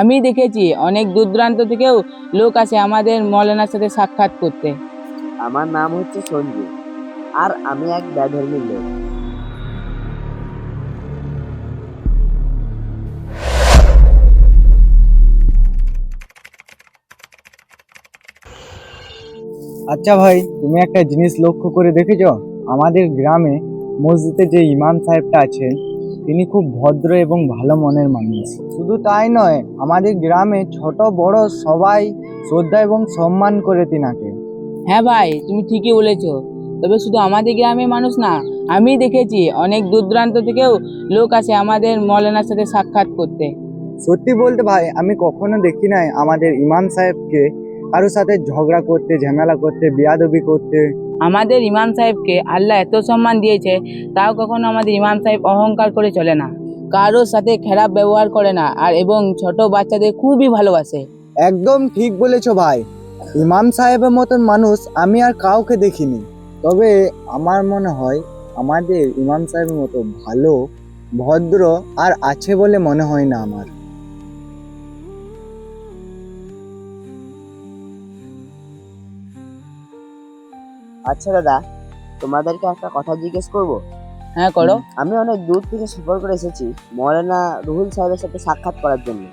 আমি দেখেছি অনেক দূর দূরান্ত থেকেও লোক আসে আমাদের মৌলানার সাথে সাক্ষাৎ করতে। আমার নাম হচ্ছে সঞ্জু আর আমি এক ব্যাধর্মী লোক। আচ্ছা ভাই তুমি একটা জিনিস লক্ষ্য করে দেখেছ? আমাদের গ্রামে মসজিদে যে ইমাম সাহেবটা আছেন তিনি খুব ভদ্র এবং ভালো মনের মানুষ। শুধু তাই নয় আমাদের গ্রামে ছোট বড় সবাই শ্রদ্ধা এবং সম্মান করে তিনাকে। হ্যাঁ ভাই তুমি ঠিকই বলেছ। তবে শুধু আমাদের গ্রামের মানুষ না আমি দেখেছি অনেক দূর দূরান্ত থেকেও লোক আসে আমাদের মৌলানার সাথে সাক্ষাৎ করতে। সত্যি বলতে ভাই আমি কখনো দেখি নাই আমাদের ইমাম সাহেবকে কারোর সাথে ঝগড়া করতে ঝামেলা করতে বিয়াদবি করতে। আমাদের ইমাম সাহেবকে আল্লাহ এত সম্মান দিয়েছে, তাও কখনো আমাদের ইমাম সাহেব অহংকার করে চলে না। কারোর সাথে খারাপ ব্যবহার করে না, আর এবং ছোট বাচ্চাদের খুবই ভালোবাসে। একদম ঠিক বলেছ ভাই। ইমাম সাহেবের মতন মানুষ আমি আর কাউকে দেখিনি। তবে আমার মনে হয় আমাদের ইমাম সাহেবের মতো ভালো, ভদ্র আর আছে বলে মনে হয় না আমার। আচ্ছা দাদা তোমাদেরকে একটা কথা জিজ্ঞেস করব? হ্যাঁ করো। আমি অনেক দূর থেকে সফর করে এসেছি মৌলানা রুহুল সাহেবের সাথে সাক্ষাৎ করার জন্য।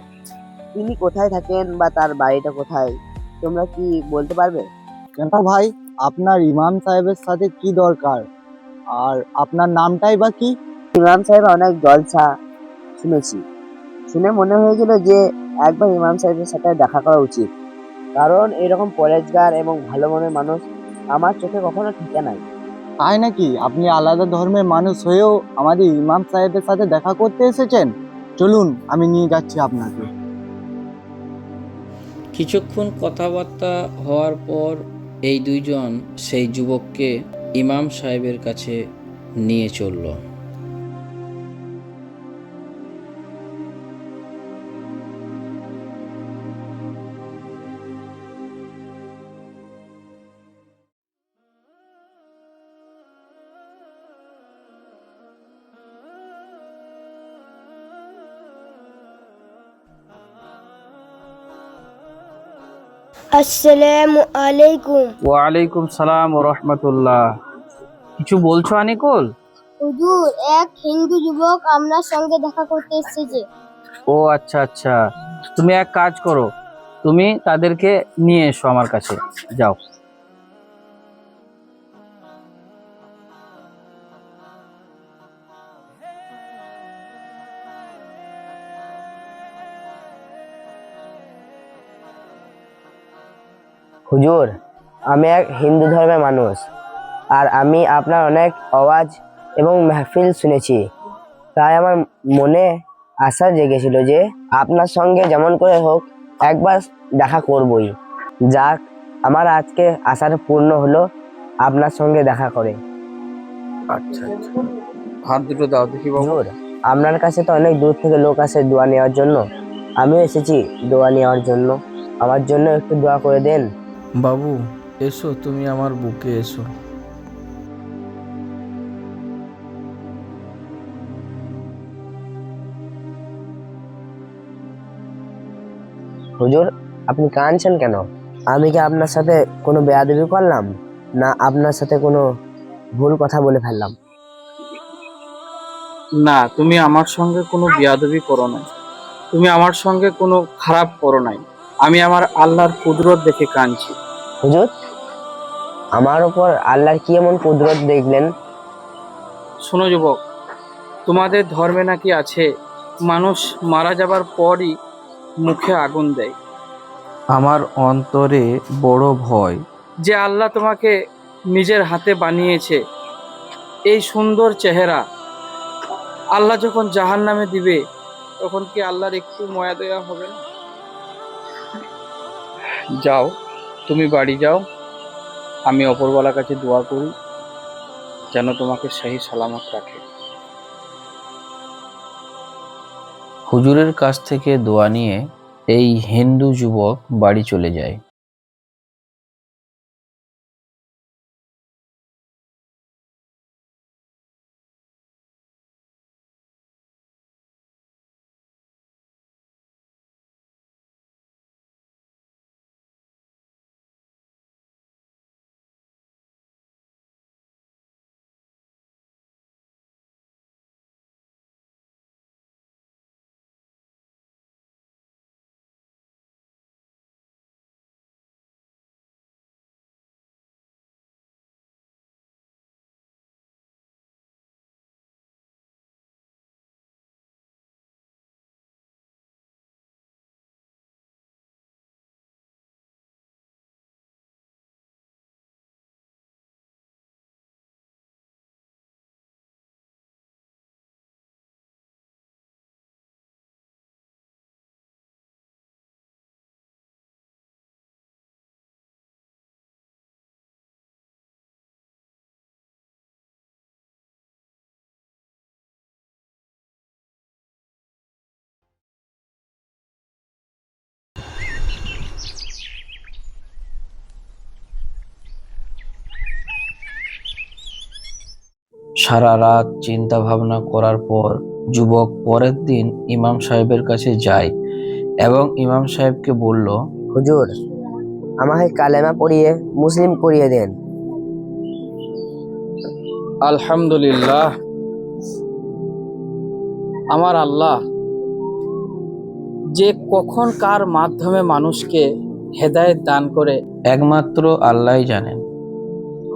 তিনি কোথায় থাকেন বা তার বাড়িটা কোথায় তোমরা কি বলতে পারবে? কেন ভাই আপনার ইমাম সাহেবের সাথে কি দরকার? আর আপনার নামটাই বা কি? ইমাম সাহেব অনেক জলসা শুনেছি। শুনে মনে হয়েছিল যে একবার ইমাম সাহেবের সাথে দেখা করা উচিত। কারণ এরকম পরেজগার এবং ভালো মনের মানুষ আমার চোখে কখনো ঠিক নাই। তাই নাকি? আপনি আলাদা ধর্মের মানুষ হয়েও আমাদের ইমাম সাহেবের সাথে দেখা করতে এসেছেন? চলুন আমি নিয়ে যাচ্ছি আপনাকে। কিছুক্ষণ কথাবার্তা হওয়ার পর এই দুইজন সেই যুবককে ইমাম সাহেবের কাছে নিয়ে চলল। আসসালামু আলাইকুম। ওয়ালাইকুম সালাম ওয়া রাহমাতুল্লাহ। কিছু বলছো আনিকুল? হুজুর এক হিন্দু যুবক আপনার সঙ্গে দেখা করতে এসেছে ও আচ্ছা আচ্ছা। তুমি এক কাজ করো। তুমি তাদেরকে নিয়ে এসো আমার কাছে। যাও। হুজুর আমি এক হিন্দু ধর্মের মানুষ আর আমি আপনার অনেক আওয়াজ এবং মেহফিল শুনেছি। তাই আমার মনে আশা জেগেছিল যে আপনার সঙ্গে যেমন করে হোক একবার দেখা করবই। যাক আমার আজকে আশাটা পূর্ণ হলো আপনার সঙ্গে দেখা করে। আচ্ছা আচ্ছা। হাত দুটো দাও দেখি হুজুর আপনার কাছে তো অনেক দূর থেকে লোক আসে দোয়া নেওয়ার জন্য। আমিও এসেছি দোয়া নেওয়ার জন্য। আমার জন্য একটু দোয়া করে দেন। বাবু এসো তুমি আমার বুকে এসো। হুজুর আপনি কাঁদছেন কেন? আমি কি আপনার সাথে কোনো বেয়াদবি করলাম? না আপনার সাথে কোনো ভুল কথা বলে ফেললাম? না তুমি আমার সঙ্গে কোনো বিয়াদবি করো নাই। তুমি আমার সঙ্গে কোনো খারাপ করো নাই। আমি আমার আল্লাহর কুদরত দেখে কাঁদছি। হুজুর আমার ওপর আল্লাহর কি এমন কুদরত দেখলেন? শোনো যুবক তোমাদের ধর্মে নাকি আছে মানুষ মারা যাবার পরই মুখে আগুন দেয়। আমার অন্তরে বড় ভয়। যে আল্লাহ তোমাকে নিজের হাতে বানিয়েছে এই সুন্দর চেহারা আল্লাহ যখন জাহান নামে দিবে তখন কি আল্লাহর একটু ময়া দেওয়া হবে না? যাও। তুমি বাড়ি যাও। আমি অপরওয়ালার কাছে দোয়া করি, যেন তোমাকে সেই সালামত রাখে। হুজুরের কাছ থেকে দোয়া নিয়ে এই হিন্দু যুবক বাড়ি চলে যায়। সারা রাত চিন্তা ভাবনা করার পর যুবক পরের দিন ইমাম সাহেবের কাছে যায় এবং ইমাম সাহেবকে বলল হুজুর আমাকে কালেমা পড়িয়ে মুসলিম করিয়ে দেন। আলহামদুলিল্লাহ। আমার আল্লাহ যে কখন কার মাধ্যমে মানুষকে হেদায়েত দান করে একমাত্র আল্লাহই জানেন।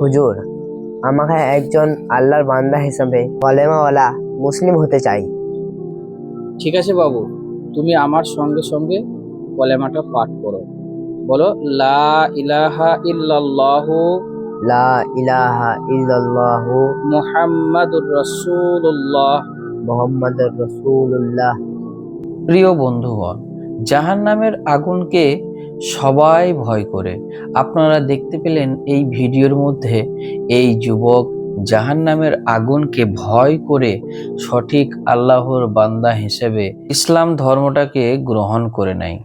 হুজুর আমাকে একজন আল্লাহর বান্দা হিসাবে কলেমাওয়ালা মুসলিম হতে চাই। ঠিক আছে বাবু তুমি আমার সঙ্গে সঙ্গে কলেমাটা পাঠ করো। বলো লা ইলাহা ইল্লাল্লাহু লা ইলাহা ইল্লাল্লাহু মুহাম্মাদুর রাসূলুল্লাহ। মুহাম্মাদুর রাসূলুল্লাহ। প্রিয় বন্ধুগণ জাহান নামের আগুনকে সবাই ভয় করে। আপনারা দেখতে পেলেন এই ভিডিওর মধ্যে এই যুবক জাহান নামের আগুনকে ভয় করে সঠিক আল্লাহর বান্দা হিসেবে ইসলাম ধর্মটাকে গ্রহণ করে নেয়